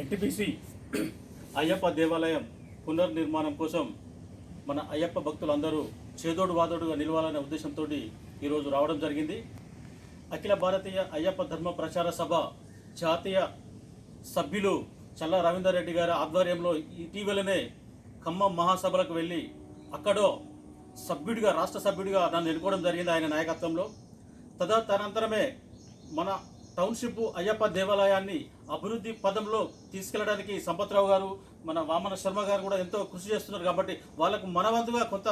NTPC Ayyappa దేవాలయం పునర్నిర్మాణం కోసం మన అయ్యప్ప భక్తులందరూ చేదోడు వాదోడుగా నిలవాలనే ఉద్దేశంతో ఈరోజు రావడం జరిగింది. అఖిల భారతీయ అయ్యప్ప ధర్మ ప్రచార సభ జాతీయ సభ్యులు చల్ల రవీందర్ రెడ్డి గారి ఆధ్వర్యంలో ఇటీవలనే ఖమ్మం మహాసభలకు వెళ్ళి అక్కడో సభ్యుడిగా రాష్ట్ర సభ్యుడిగా నన్ను ఎన్నుకోవడం జరిగింది ఆయన నాయకత్వంలో. తదా తదనంతరమే మన టౌన్షిప్ అయ్యప్ప దేవాలయాన్ని అభివృద్ధి పదంలో తీసుకెళ్ళడానికి సంపత్రావు గారు మన వామన శర్మ గారు కూడా ఎంతో కృషి చేస్తున్నారు కాబట్టి వాళ్ళకు మనవంతుగా కొంత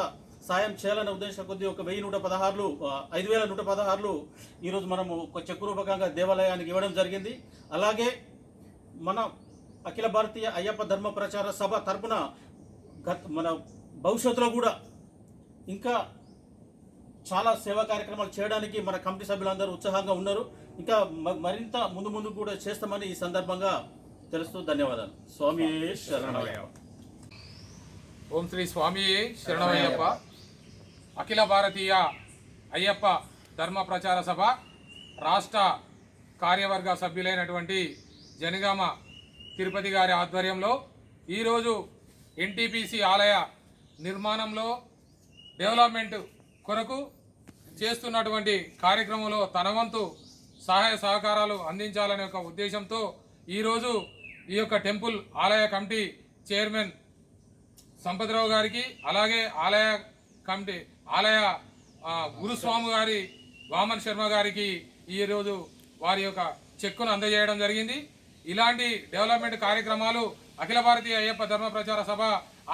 సాయం చేయాలనే ఉద్దేశం కొద్దీ ఒక వెయ్యి నూట పదహారులు ఐదు వేల నూట పదహారులు ఈరోజు మనము ఒక చెక్కు రూపకంగా దేవాలయానికి ఇవ్వడం జరిగింది. అలాగే మన అఖిల భారతీయ అయ్యప్ప ధర్మ ప్రచార సభ తరపున గత మన భవిష్యత్తులో కూడా ఇంకా చాలా సేవా కార్యక్రమాలు చేయడానికి మన కమిటీ సభ్యులందరూ ఉత్సాహంగా ఉన్నారు. ఇంకా మ- మరింత ముందు ముందు కూడా చేస్తామని ఈ సందర్భంగా తెలుస్తూ ధన్యవాదాలు. స్వామి శరణమయ్య. ఓం శ్రీ స్వామి శరణమయ్యప్ప. అఖిల భారతీయ అయ్యప్ప ధర్మ ప్రచార సభ రాష్ట్ర కార్యవర్గ సభ్యులైనటువంటి జనగామ తిరుపతి గారి ఆధ్వర్యంలో ఈరోజు ఎన్టీపీసీ ఆలయ నిర్మాణంలో డెవలప్మెంట్ కొరకు చేస్తున్నటువంటి కార్యక్రమంలో తన వంతు సహాయ సహకారాలు అందించాలనే ఒక ఉద్దేశంతో ఈరోజు ఈ యొక్క టెంపుల్ ఆలయ కమిటీ చైర్మన్ సంపత్రావు గారికి అలాగే ఆలయ కమిటీ ఆలయ గురుస్వామి గారి వామన్ శర్మ గారికి ఈరోజు వారి యొక్క చెక్కును అందజేయడం జరిగింది. ఇలాంటి డెవలప్మెంట్ కార్యక్రమాలు అఖిల భారతీయ అయ్యప్ప ధర్మ ప్రచార సభ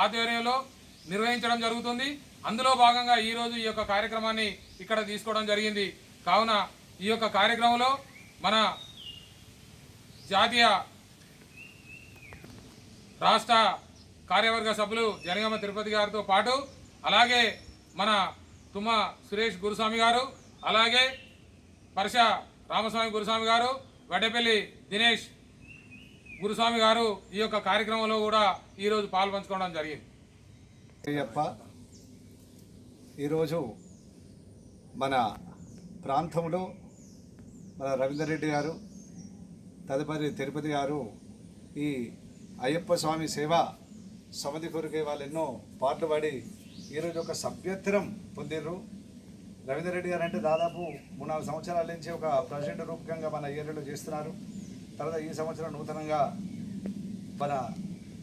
ఆధ్వర్యంలో నిర్వహించడం జరుగుతుంది. అందులో భాగంగా ఈరోజు ఈ యొక్క కార్యక్రమాన్ని ఇక్కడ తీసుకోవడం జరిగింది. కావున ఈ యొక్క కార్యక్రమంలో మన జాతీయ రాష్ట్ర కార్యవర్గ సభ్యులు జనగామ తిరుపతి గారితో పాటు అలాగే మన తుమ్మ సురేష్ గురుస్వామి గారు అలాగే పరశ రామస్వామి గురుస్వామి గారు వడ్డపల్లి దినేష్ గురుస్వామి గారు ఈ యొక్క కార్యక్రమంలో కూడా ఈరోజు పాల్పంచుకోవడం జరిగింది. అయ్యప్ప ఈరోజు మన ప్రాంతంలో మన రవీందర్ రెడ్డి గారు తదుపరి తిరుపతి గారు ఈ అయ్యప్ప స్వామి సేవ సమితి కొరికే వాళ్ళు ఎన్నో పాటలు పాడి ఈరోజు ఒక సభ్యత్వం పొందిర్రు. రవీందర్ రెడ్డి గారు అంటే దాదాపు మూడు నాలుగు సంవత్సరాల నుంచి ఒక ప్రెసిడెంట్ రూపకంగా మన ఏరియాలో చేస్తున్నారు. తర్వాత ఈ సంవత్సరం నూతనంగా మన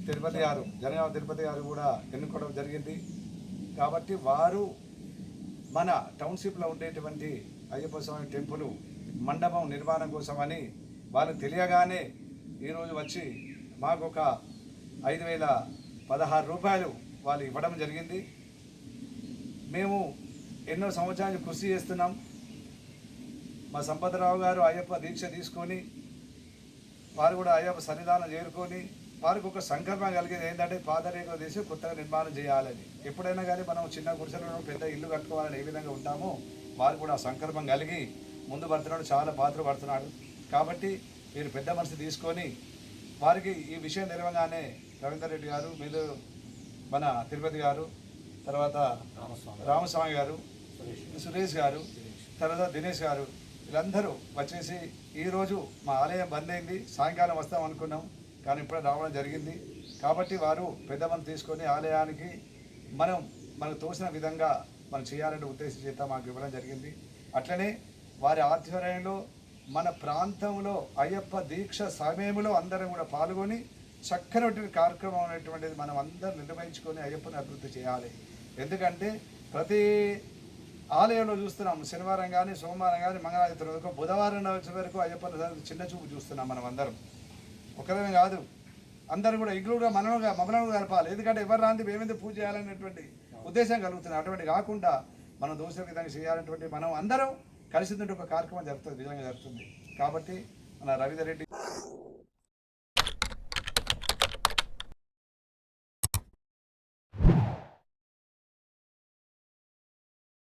తిరుపతి గారు జనగామ తిరుపతి గారు కూడా ఎన్నుకోవడం జరిగింది. కాబట్టి వారు మన టౌన్షిప్లో ఉండేటువంటి అయ్యప్ప స్వామి టెంపుల్ మండపం నిర్మాణం కోసమని వాళ్ళు తెలియగానే ఈరోజు వచ్చి మాకు ఒక ఐదు వేల పదహారు రూపాయలు వాళ్ళు ఇవ్వడం జరిగింది. మేము ఎన్నో సంవత్సరాలు కృషి చేస్తున్నాం. మా సంపదరావు గారు అయ్యప్ప దీక్ష తీసుకొని వారు కూడా అయ్యప్ప సన్నిధానం చేరుకొని వారికి ఒక సంకల్పం కలిగేది ఏంటంటే పాదరేఖలు తీసి కొత్తగా నిర్మాణం చేయాలని. ఎప్పుడైనా కానీ మనం చిన్న గుడిసెలో పెద్ద ఇల్లు కట్టుకోవాలని ఏ విధంగా ఉంటామో వారు కూడా ఆ సంకల్పం కలిగి ముందు పడుతున్నాడు చాలా పాత్ర పడుతున్నాడు. కాబట్టి మీరు పెద్ద మనసు తీసుకొని వారికి ఈ విషయం తెలియగానే రవీందర్ రెడ్డి గారు మీద మన తిరుపతి గారు తర్వాత రామస్వామి. గారు సురేష్. గారు తర్వాత దినేష్ గారు వీళ్ళందరూ వచ్చేసి ఈరోజు మా ఆలయం బంద్ అయింది. సాయంకాలం వస్తాం అనుకున్నాం కానీ ఇప్పుడే రావడం జరిగింది. కాబట్టి వారు పెద్ద మంది తీసుకొని ఆలయానికి మనం మనకు తోచిన విధంగా మనం చేయాలనే ఉద్దేశం చేత మాకు ఇవ్వడం జరిగింది. అట్లనే వారి ఆధ్వర్యంలో మన ప్రాంతంలో అయ్యప్ప దీక్ష సమయంలో అందరం కూడా పాల్గొని చక్కనటువంటి కార్యక్రమం అనేటువంటిది మనం అందరం నిర్వహించుకొని అయ్యప్పని అభివృద్ధి చేయాలి. ఎందుకంటే ప్రతి ఆలయంలో చూస్తున్నాం శనివారం కానీ సోమవారం కానీ మంగళాదిత్యం వరకు బుధవారం వచ్చే వరకు అయ్యప్పని చిన్న చూపు చూస్తున్నాం మనం అందరం. ఒకరమే కాదు అందరూ కూడా ఇంక్లూడ్గా మనలుగా మమ్మల్ని గడపాలి ఎందుకంటే ఎవరు రాంది మేమేందుకు పూజ చేయాలనేటువంటి ఉద్దేశం కలుగుతుంది. అటువంటి కాకుండా మనం దోష విధంగా చేయాలనేటువంటి మనం అందరం కలిసి ఒక కార్యక్రమం జరుగుతుంది నిజంగా జరుగుతుంది. కాబట్టి మన రవీందర్ రెడ్డి